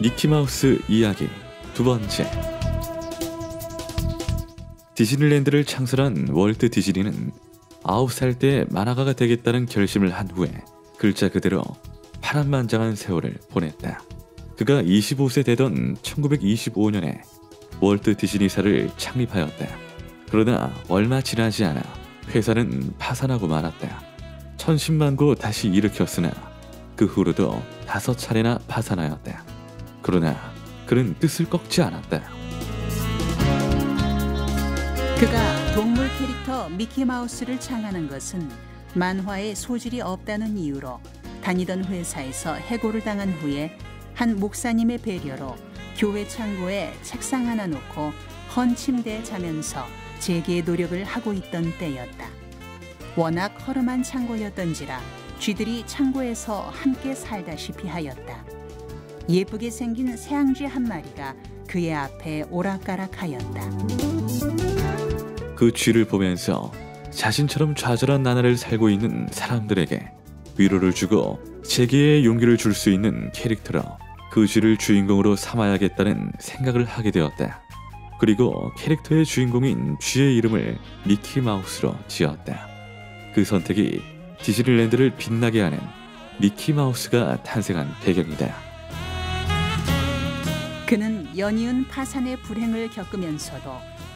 미키마우스 이야기 두 번째 디즈니랜드를 창설한 월트 디즈니는 9살 때 만화가가 되겠다는 결심을 한 후에 글자 그대로 파란만장한 세월을 보냈다. 그가 25세 되던 1925년에 월트 디즈니사를 창립하였다. 그러나 얼마 지나지 않아 회사는 파산하고 말았다. 천신만고 다시 일으켰으나 그 후로도 다섯 차례나 파산하였다. 그러나 그는 뜻을 꺾지 않았다. 그가 동물 캐릭터 미키마우스를 창하는 것은 만화에 소질이 없다는 이유로 다니던 회사에서 해고를 당한 후에 한 목사님의 배려로 교회 창고에 책상 하나 놓고 헌 침대에 자면서 재기의 노력을 하고 있던 때였다. 워낙 허름한 창고였던지라 쥐들이 창고에서 함께 살다시피 하였다. 예쁘게 생긴 새앙쥐 한 마리가 그의 앞에 오락가락하였다. 그 쥐를 보면서 자신처럼 좌절한 나날을 살고 있는 사람들에게 위로를 주고 재기의 용기를 줄 수 있는 캐릭터로 그 쥐를 주인공으로 삼아야겠다는 생각을 하게 되었다. 그리고 캐릭터의 주인공인 쥐의 이름을 미키 마우스로 지었다. 그 선택이 디즈니랜드를 빛나게 하는 미키 마우스가 탄생한 배경이다. 그는 연이은 파산의 불행을 겪으면서도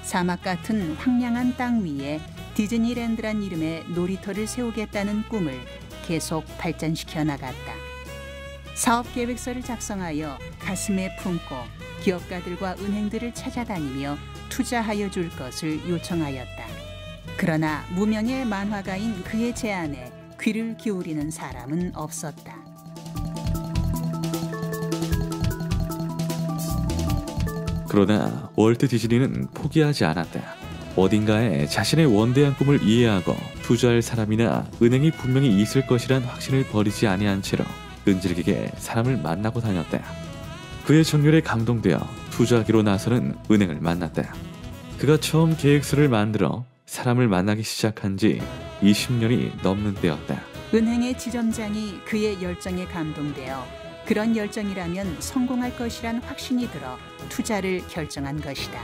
사막 같은 황량한 땅 위에 디즈니랜드란 이름의 놀이터를 세우겠다는 꿈을 계속 발전시켜 나갔다. 사업 계획서를 작성하여 가슴에 품고 기업가들과 은행들을 찾아다니며 투자하여 줄 것을 요청하였다. 그러나 무명의 만화가인 그의 제안에 귀를 기울이는 사람은 없었다. 그러나 월트 디즈니는 포기하지 않았다. 어딘가에 자신의 원대한 꿈을 이해하고 투자할 사람이나 은행이 분명히 있을 것이란 확신을 버리지 아니한 채로 끈질기게 사람을 만나고 다녔다. 그의 정열에 감동되어 투자하기로 나서는 은행을 만났다. 그가 처음 계획서를 만들어 사람을 만나기 시작한 지 20년이 넘는 때였다. 은행의 지점장이 그의 열정에 감동되어 그런 열정이라면 성공할 것이란 확신이 들어 투자를 결정한 것이다.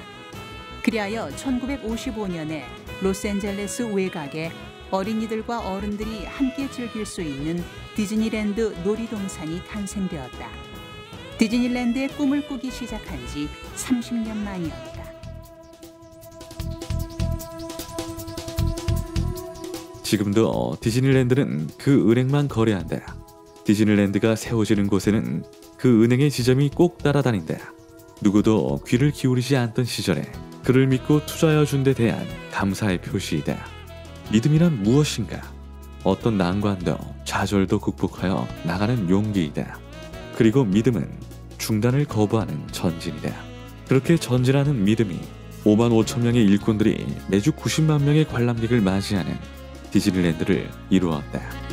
그리하여 1955년에 로스앤젤레스 외곽에 어린이들과 어른들이 함께 즐길 수 있는 디즈니랜드 놀이동산이 탄생되었다. 디즈니랜드의 꿈을 꾸기 시작한 지 30년 만이었다. 지금도 디즈니랜드는 그 은행만 거래한다. 디즈니랜드가 세워지는 곳에는 그 은행의 지점이 꼭 따라다닌다. 누구도 귀를 기울이지 않던 시절에 그를 믿고 투자하여 준데 대한 감사의 표시이다. 믿음이란 무엇인가? 어떤 난관도 좌절도 극복하여 나가는 용기이다. 그리고 믿음은 중단을 거부하는 전진이다. 그렇게 전진하는 믿음이 5만 5천 명의 일꾼들이 매주 90만 명의 관람객을 맞이하는 디즈니랜드를 이루었다.